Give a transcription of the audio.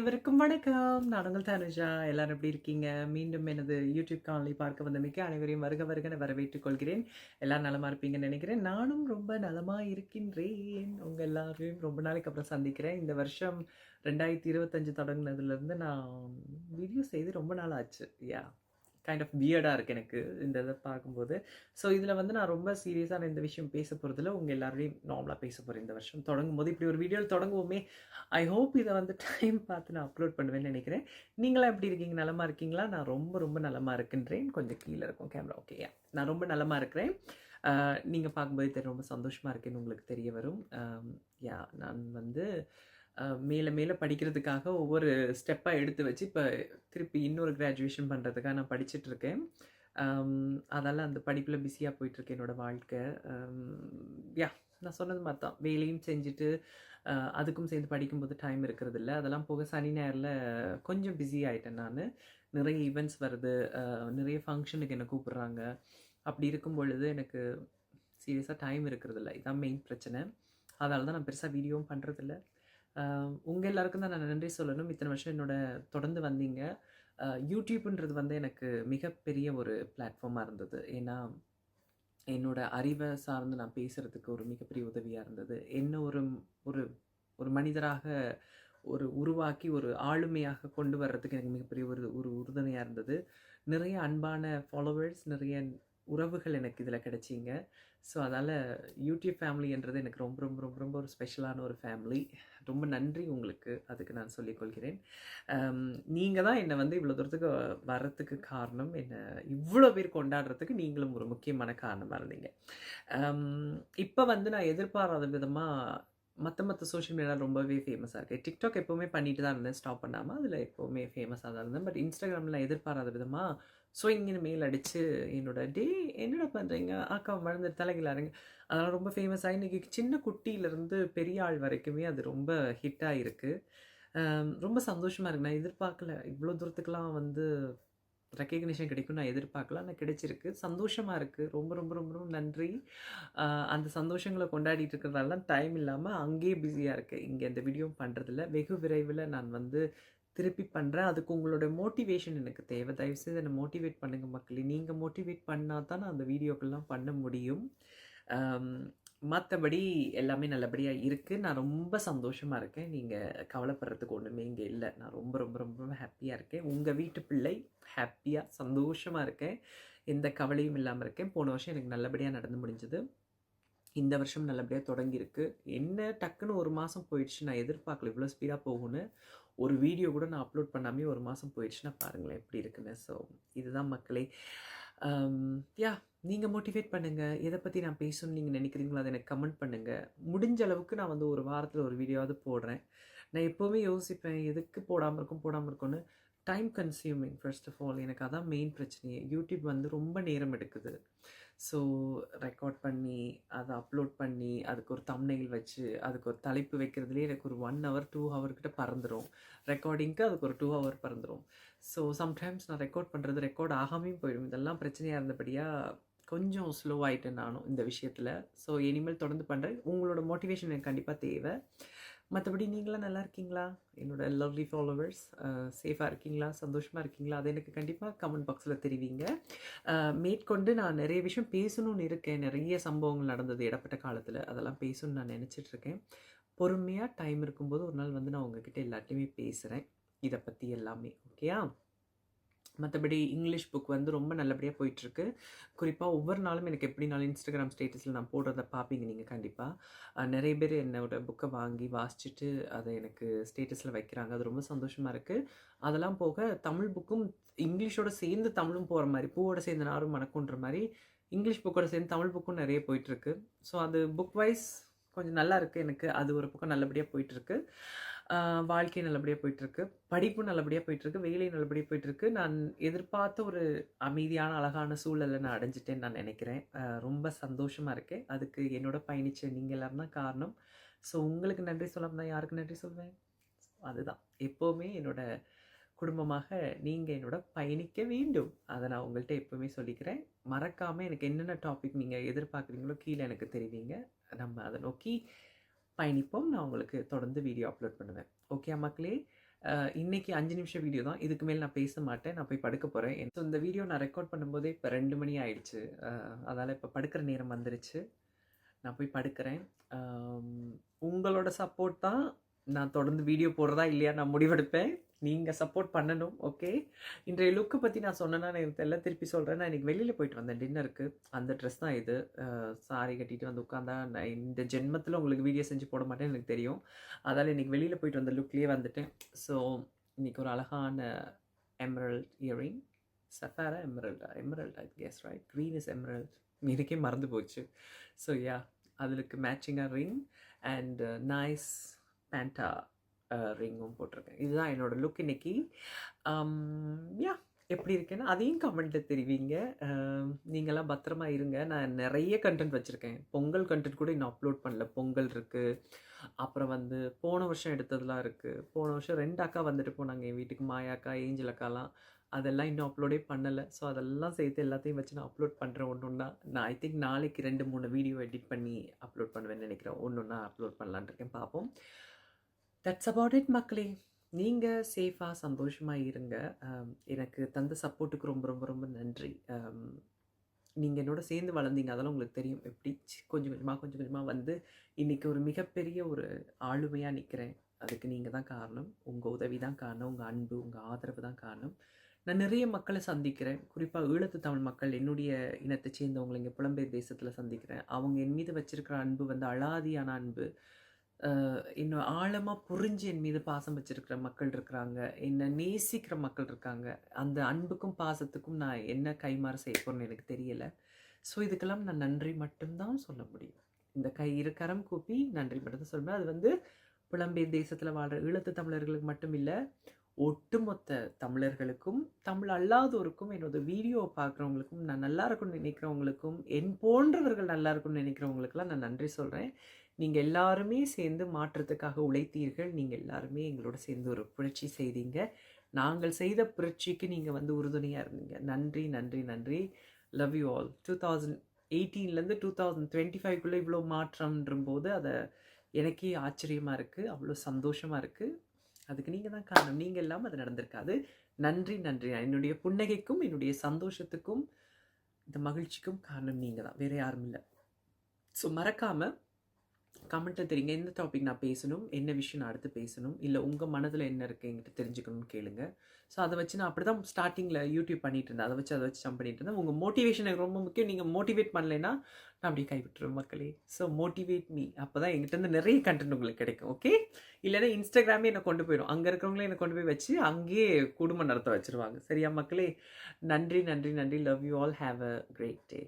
அனைவருக்கும் வணக்கம். நான் உங்கள் தனுஜா. எல்லாரும் எப்படி இருக்கீங்க? மீண்டும் எனது யூடியூப் காணொலி பார்க்க வந்த மிக்க அனைவரையும் வருக வருகன வரவேற்றுக் கொள்கிறேன். எல்லாரும் நலமாக இருப்பீங்கன்னு நினைக்கிறேன். நானும் ரொம்ப நலமாக இருக்கின்றேன். உங்கள் எல்லாரையும் ரொம்ப நாளைக்கு அப்புறம் சந்திக்கிறேன். இந்த வருஷம் ரெண்டாயிரத்தி இருபத்தஞ்சு தொடங்கினதுலேருந்து நான் வீடியோ செய்து ரொம்ப நாள் ஆச்சு. யா கைண்ட் ஆஃப் பியர்டாக இருக்குது எனக்கு இந்த இதை பார்க்கும்போது. ஸோ இதில் வந்து நான் ரொம்ப சீரியஸான இந்த விஷயம் பேச போகிறதுல உங்கள் எல்லாரையும் நார்மலாக பேச போகிறேன் இந்த வருஷம். தொடங்கும் போது இப்படி ஒரு வீடியோவில் தொடங்குவோமே. ஐ ஹோப் இதை வந்து டைம் பார்த்து நான் அப்லோட் பண்ணுவேன்னு நினைக்கிறேன். நீங்களாம் எப்படி இருக்கீங்க? நலமாக இருக்கீங்களா? நான் ரொம்ப ரொம்ப நலமாக இருக்கின்றேன். கொஞ்சம் கீழே இருக்கும் கேமரா ஓகே நான் ரொம்ப நலமாக இருக்கிறேன். நீங்கள் பார்க்கும்போது தெரிய ரொம்ப சந்தோஷமாக இருக்கேன்னு உங்களுக்கு தெரிய வரும். யா நான் வந்து மேலே மேலே படிக்கிறதுக்காக ஒவ்வொரு ஸ்டெப்பாக எடுத்து வச்சு இப்போ திருப்பி இன்னொரு கிராஜுவேஷன் பண்ணுறதுக்காக நான் படிச்சுட்டு அதெல்லாம் அந்த படிப்பில் பிஸியாக போயிட்டுருக்கு என்னோடய வாழ்க்கை. யா நான் சொன்னது மாதிரி தான் வேலையும் செஞ்சுட்டு அதுக்கும் சேர்ந்து படிக்கும்போது டைம் இருக்கிறதில்ல. அதெல்லாம் போக சனி ஞாயிறில் கொஞ்சம் பிஸி ஆகிட்டேன் நான். நிறைய ஈவெண்ட்ஸ் வருது. நிறைய ஃபங்க்ஷனுக்கு என்னை கூப்பிட்றாங்க. அப்படி இருக்கும் பொழுது எனக்கு சீரியஸாக டைம் இருக்கிறதில்ல. இதுதான் மெயின் பிரச்சனை. அதனால தான் நான் பெருசாக வீடியோவும் பண்ணுறதில்ல உங்கள் எல்லாருக்கும் தான் நான் நன்றி சொல்லணும். இத்தனை வருஷம் என்னோட தொடர்ந்து வந்தீங்க. யூடியூப்ன்றது வந்து எனக்கு மிகப்பெரிய ஒரு பிளாட்ஃபார்மாக இருந்தது. ஏன்னா என்னோட அறிவை சார்ந்து நான் பேசுகிறதுக்கு ஒரு மிகப்பெரிய உதவியாக இருந்தது. என்ன ஒரு ஒரு ஒரு மனிதராக ஒரு உருவாக்கி ஒரு ஆளுமையாக கொண்டு வர்றதுக்கு எனக்கு மிகப்பெரிய ஒரு ஒரு உறுதுணையாக இருந்தது. நிறைய அன்பான ஃபாலோவர்ஸ் நிறைய உறவுகள் எனக்கு இதில் கிடைச்சிங்க. ஸோ அதால் யூடியூப் ஃபேமிலின்றது எனக்கு ரொம்ப ரொம்ப ரொம்ப ரொம்ப ஒரு ஸ்பெஷலான ஒரு ஃபேமிலி ரொம்ப நன்றி உங்களுக்கு. அதுக்கு நான் சொல்லிக்கொள்கிறேன் நீங்கள் தான் என்னை வந்து இவ்வளோ தூரத்துக்கு வர்றதுக்கு காரணம். என்னை இவ்வளோ பேர் கொண்டாடுறதுக்கு நீங்களும் ஒரு முக்கியமான காரணமாக இருந்தீங்க. இப்போ வந்து நான் எதிர்பாராத விதமாக மற்ற மற்ற சோஷியல் மீடியா ரொம்பவே ஃபேமஸாக இருக்குது டிக்டாக் எப்போவுமே பண்ணிட்டு தான் இருந்தேன். ஸ்டாப் பண்ணாமல் அதில் எப்போவுமே ஃபேமஸாக தான் இருந்தேன். பட் இன்ஸ்டாகிராமில் எதிர்பாராத விதமாக ஸோ இங்கே மெயில் அடித்து என்னோட டே என்னடா பண்ணுறீங்க அக்கா மறந்து தலைகிலாருங்க அதெல்லாம் ரொம்ப ஃபேமஸாக இன்றைக்கி சின்ன குட்டியிலேருந்து பெரிய ஆள் வரைக்குமே அது ரொம்ப ஹிட்டாக இருக்குது ரொம்ப சந்தோஷமாக இருக்குது நான் எதிர்பார்க்கல. இவ்வளோ தூரத்துக்கெலாம் வந்து ரெக்கக்னிஷன் கிடைக்கும் நான் எதிர்பார்க்கல. ஆனால் கிடைச்சிருக்கு. சந்தோஷமாக இருக்குது ரொம்ப ரொம்ப ரொம்ப ரொம்ப நன்றி. அந்த சந்தோஷங்களை கொண்டாடிட்டு இருக்கிறதால டைம் இல்லாமல் அங்கேயே பிஸியாக இருக்குது இங்கே இந்த வீடியோ பண்ணுறதில்ல வெகு விரைவில் நான் வந்து திருப்பி பண்ணுறேன் அதுக்கு உங்களோட மோட்டிவேஷன் எனக்கு தேவை. தயவுசெய்து என்னை மோட்டிவேட் பண்ணுங்கள் மக்களே. நீங்கள் மோட்டிவேட் பண்ணால் தான் நான் அந்த வீடியோக்கெல்லாம் பண்ண முடியும். மற்றபடி எல்லாமே நல்லபடியாக இருக்குது நான் ரொம்ப சந்தோஷமாக இருக்கேன். நீங்கள் கவலைப்படுறதுக்கு ஒன்றுமே இங்கே இல்லை. நான் ரொம்ப ரொம்ப ரொம்ப ஹாப்பியாக இருக்கேன். உங்கள் வீட்டு பிள்ளை ஹாப்பியாக சந்தோஷமாக இருக்கேன். எந்த கவலையும் இல்லாமல் இருக்கேன். போன வருஷம் எனக்கு நல்லபடியாக நடந்து முடிஞ்சது. இந்த வருஷம் நல்லபடியாக தொடங்கியிருக்கு. என்ன டக்குன்னு ஒரு மாதம் போயிடுச்சு. நான் எதிர்பார்க்கல இவ்வளோ ஸ்பீடாக போகும்னு. ஒரு வீடியோ கூட நான் அப்லோட் பண்ணாமே ஒரு மாதம் போயிடுச்சுன்னா பாருங்களேன் எப்படி இருக்குன்னு. ஸோ இதுதான் மக்களே. Um, யா நீங்கள் மோட்டிவேட் பண்ணுங்கள் எதை பற்றி நான் பேசணும்னு நீங்கள் நினைக்கிறீங்களோ அதை எனக்கு கமெண்ட் பண்ணுங்கள் முடிஞ்ச அளவுக்கு நான் வந்து ஒரு வாரத்தில் ஒரு வீடியோவாவது போடுறேன். நான் எப்போவுமே யோசிப்பேன் எதுக்கு போடாமல் இருக்கும் போடாமல் இருக்கும்னு. Time consuming first of all எனக்கு அதான் மெயின் பிரச்சனையே. யூடியூப் வந்து ரொம்ப நேரம் எடுக்குது. ஸோ ரெக்கார்ட் பண்ணி அதை அப்லோட் பண்ணி அதுக்கு ஒரு தம்னைல் வச்சு அதுக்கு ஒரு தலைப்பு வைக்கிறதுலேயே எனக்கு ஒரு ஒன் ஹவர் டூ ஹவர்கிட்ட பறந்துடும் ரெக்கார்டிங்க்கு அதுக்கு ஒரு டூ ஹவர் பறந்துடும் ஸோ சம்டைம்ஸ் நான் ரெக்கார்ட் பண்ணுறது ரெக்கார்ட் ஆகாமையும் போயிடும். இதெல்லாம் பிரச்சனையாக இருந்தபடியாக கொஞ்சம் ஸ்லோ ஆகிட்டேன் நானும் இந்த விஷயத்தில். ஸோ இனிமேல் தொடர்ந்து பண்ணுறேன் உங்களோட மோட்டிவேஷன் எனக்கு கண்டிப்பாக தேவை. மற்றபடி நீங்களாம் நல்லா இருக்கீங்களா? என்னோட லவ்லி ஃபாலோவர்ஸ் சேஃபாக இருக்கீங்களா? சந்தோஷமாக இருக்கீங்களா? அது எனக்கு கண்டிப்பாக கமெண்ட் பாக்ஸில் தெரிவிங்க. மேற்கொண்டு நான் நிறைய விஷயம் பேசணும்னு இருக்கேன். நிறைய சம்பவங்கள் நடந்தது இடப்பட்ட காலத்தில். அதெல்லாம் பேசணும்னு நான் நினச்சிட்டு இருக்கேன். பொறுமையாக டைம் இருக்கும்போது ஒரு நாள் வந்து நான் உங்ககிட்ட எல்லாத்தையுமே பேசுகிறேன் இதை பற்றி எல்லாமே ஓகேயா மற்றபடி இங்கிலீஷ் புக் வந்து ரொம்ப நல்லபடியாக போயிட்டுருக்கு. குறிப்பாக ஒவ்வொரு நாளும் எனக்கு எப்படினாலும் இன்ஸ்டாகிராம் ஸ்டேட்டஸில் நான் போடுறத பார்ப்பீங்க நீங்கள் கண்டிப்பாக நிறைய பேர் என்னோட புக்கை வாங்கி வாசிச்சுட்டு அதை எனக்கு ஸ்டேட்டஸில் வைக்கிறாங்க. அது ரொம்ப சந்தோஷமாக இருக்குது அதெல்லாம் போக தமிழ் புக்கும் இங்கிலீஷோட சேர்ந்து தமிழும் போகிற மாதிரி பூவோட சேர்ந்து நாரும் மணக்குன்ற மாதிரி இங்கிலீஷ் புக்கோட சேர்ந்து தமிழ் புக்கும் நிறைய போயிட்டுருக்கு. ஸோ அது புக் வைஸ் கொஞ்சம் நல்லா இருக்குது எனக்கு. அது ஒரு பக்கம் நல்லபடியாக போயிட்டுருக்கு. வாழ்க்கை நல்லபடியாக போயிட்டுருக்கு. படிப்பும் நல்லபடியாக போயிட்டுருக்கு. வேலை நல்லபடியாக போயிட்டுருக்கு. நான் எதிர்பார்த்த ஒரு அமைதியான அழகான சூழலை நான் அடைஞ்சிட்டேன்னு நான் நினைக்கிறேன். ரொம்ப சந்தோஷமாக இருக்கேன் அதுக்கு என்னோட பயணிச்ச நீங்கள் எல்லாரும் தான் காரணம். ஸோ உங்களுக்கு நன்றி சொல்லாமல் தான் யாருக்கு நன்றி சொல்வேன்? அதுதான். எப்போவுமே என்னோட குடும்பமாக நீங்கள் என்னோட பயணிக்க வேண்டும். அதை நான் உங்கள்கிட்ட எப்போவுமே சொல்லிக்கிறேன். மறக்காமல் எனக்கு என்னென்ன டாபிக் நீங்கள் எதிர்பார்க்குறீங்களோ கீழே எனக்கு தெரிவிங்க. நம்ம அதை நோக்கி பயணிப்போம். நான் உங்களுக்கு தொடர்ந்து வீடியோ அப்லோட் பண்ணுவேன். ஓகே மக்களே? இன்றைக்கி அஞ்சு நிமிஷம் வீடியோ தான். இதுக்கு மேல் நான் பேச மாட்டேன். நான் போய் படுக்க போகிறேன் ஸோ இந்த வீடியோ நான் ரெக்கார்ட் பண்ணும்போதே இப்போ ரெண்டு மணி ஆயிடுச்சு. அதால் இப்போ படுக்கிற நேரம் வந்துருச்சு. நான் போய் படுக்கிறேன். உங்களோட சப்போர்ட் தான் நான் தொடர்ந்து வீடியோ போடுறதா இல்லையா நான் முடிவெடுப்பேன். நீங்கள் சப்போர்ட் பண்ணணும் ஓகே இன்றைய லுக்கை பற்றி நான் சொன்னேன்னா எனக்கு தெரியல திருப்பி சொல்கிறேன் நான் இன்றைக்கி வெளியில் போயிட்டு வந்தேன் டின்னருக்கு அந்த ட்ரெஸ் தான் இது. சாரி கட்டிட்டு வந்து உட்காந்தா நான் இந்த ஜென்மத்தில் உங்களுக்கு வீடியோ செஞ்சு போட மாட்டேன்னு எனக்கு தெரியும். அதால் இன்றைக்கி வெளியில் போயிட்டு வந்த லுக்லேயே வந்துட்டேன். ஸோ இன்றைக்கி ஒரு அழகான எமரல்ட் இயரிங் சஃபாரா எமரல்டா emerald I guess right green is emerald எனக்கே மறந்து போச்சு. ஸோ யா அதுக்கு மேட்சிங்காக ரிங் அண்ட் நைஸ் பேண்டா ரிங்கும் போட்டிருக்கேன். இதுதான் என்னோடய லுக் இன்னைக்கு. யா எப்படி இருக்கேன்னா அதையும் கமெண்ட்டில் தெரிவிங்க. நீங்களாம் பத்திரமா இருங்க. நான் நிறைய கண்டென்ட் வச்சுருக்கேன். பொங்கல் கண்டென்ட் கூட இன்னும் அப்லோட் பண்ணல. பொங்கல் இருக்குது அப்புறம் வந்து போன வருஷம் எடுத்ததெல்லாம் இருக்குது போன வருஷம் ரெண்டு அக்கா வந்துட்டு போனாங்க. என் வீட்டுக்கு மாயா அக்கா ஏஞ்சல் அக்காலாம். அதெல்லாம் இன்னும் அப்லோடே பண்ணலை. ஸோ அதெல்லாம் சேர்த்து எல்லாத்தையும் வச்சு நான் அப்லோட் பண்ணுறேன் ஒன்று ஒன்றா நான் ஐ திங்க் நாளைக்கு ரெண்டு மூணு வீடியோ எடிட் பண்ணி அப்லோட் பண்ணுவேன்னு நினைக்கிறேன். ஒன்று ஒன்றா அப்லோட் பண்ணலான் இருக்கேன். பார்ப்போம். தட்ஸ் அபவுட் இட் மக்களே. நீங்கள் சேஃபாக சந்தோஷமாக இருங்க. எனக்கு தந்த சப்போர்ட்டுக்கு ரொம்ப ரொம்ப ரொம்ப நன்றி. நீங்கள் என்னோட சேர்ந்து வளர்ந்தீங்க. அதெல்லாம் உங்களுக்கு தெரியும். எப்படி கொஞ்சம் கொஞ்சமாக கொஞ்சம் கொஞ்சமாக வந்து இன்றைக்கி ஒரு மிகப்பெரிய ஒரு ஆளுமையாக நிற்கிறேன் அதுக்கு நீங்கள் தான் காரணம். உங்கள் உதவி தான் காரணம். உங்கள் அன்பு உங்கள் ஆதரவு தான் காரணம். நான் நிறைய மக்களை சந்திக்கிறேன். குறிப்பாக ஈழத்து தமிழ் மக்கள் என்னுடைய இனத்தை சேர்ந்தவங்களை இங்கே புலம்பெயர் தேசத்தில் சந்திக்கிறேன். அவங்க என் மீது வச்சுருக்கிற அன்பு வந்து அலாதியான அன்பு. இன்னும் ஆழமாக புரிஞ்சு என் மீது பாசம் வச்சுருக்கிற மக்கள் இருக்கிறாங்க. என்னை நேசிக்கிற மக்கள் இருக்காங்க. அந்த அன்புக்கும் பாசத்துக்கும் நான் என்ன கைமாறு செய்ய போகிறேன்னு எனக்கு தெரியலை. ஸோ இதுக்கெல்லாம் நான் நன்றி மட்டும்தான் சொல்ல முடியும். இந்த கை இரு கரம் கூப்பி நன்றி மட்டும்தான் சொல்லுவேன் அது வந்து புலம்பெயர் தேசத்தில் வாழ்கிற ஈழத்து தமிழர்களுக்கு மட்டும் இல்லை ஒட்டுமொத்த தமிழர்களுக்கும் தமிழ் அல்லாதோருக்கும் என்னோட வீடியோவை பார்க்குறவங்களுக்கும் நான் நல்லா இருக்கும்னு நினைக்கிறவங்களுக்கும் என் போன்றவர்கள் நல்லா இருக்கும்னு நினைக்கிறவங்களுக்கெல்லாம் நான் நன்றி சொல்கிறேன் நீங்கள் எல்லாருமே சேர்ந்து மாற்றத்துக்காக உழைத்தீர்கள். நீங்கள் எல்லாருமே எங்களோட சேர்ந்து ஒரு புரட்சி செய்தீங்க. நாங்கள் செய்த புரட்சிக்கு நீங்கள் வந்து உறுதுணையாக இருந்தீங்க. நன்றி நன்றி நன்றி. Love you all two thousand எயிட்டீன்லேருந்து two thousand twenty ஃபைவ்க்குள்ளே இவ்வளோ மாற்றம்ன்றும் போது அதை எனக்கே ஆச்சரியமாக இருக்குது அவ்வளோ சந்தோஷமாக இருக்குது அதுக்கு நீங்கள் தான் காரணம். நீங்கள் இல்லாமல் அது நடந்திருக்காது. நன்றி நன்றி. என்னுடைய புன்னகைக்கும் என்னுடைய சந்தோஷத்துக்கும் இந்த மகிழ்ச்சிக்கும் காரணம் நீங்கள் தான். வேறு யாரும் இல்லை. ஸோ மறக்காமல் கமெண்ட்டில் தெரியுங்க. எந்த டாபிக் நான் பேசணும்? என்ன விஷயம் நான் அடுத்து பேசணும்? இல்லை உங்கள் மனதில் என்ன இருக்குது என்கிட்ட தெரிஞ்சுக்கணும்னு கேளுங்க. ஸோ அதை வச்சு நான் அப்படி தான் ஸ்டார்டிங்கில் யூடியூப் பண்ணிகிட்டு இருந்தேன். அதை வச்சு அதை வச்சு ஜம்ப் பண்ணிட்டு இருந்தேன். உங்கள் மோட்டிவேஷன் எனக்கு ரொம்ப முக்கியம். நீங்கள் மோட்டிவேட் பண்ணலைன்னா நான் அப்படியே கைவிட்டுருவேன் மக்களே. ஸோ மோட்டிவேட் மீ அப்போ தான் எங்கிட்டருந்து நிறைய கண்டென்ட் உங்களுக்கு கிடைக்கும் ஓகே இல்லைன்னா இன்ஸ்டாகிராமே என்னை கொண்டு போயிடும். அங்கே இருக்கிறவங்களே என்னை கொண்டு போய் வச்சு அங்கேயே குடும்பம் நடத்த வச்சிருவாங்க. சரியா மக்களே? நன்றி நன்றி நன்றி. Love you all have a great day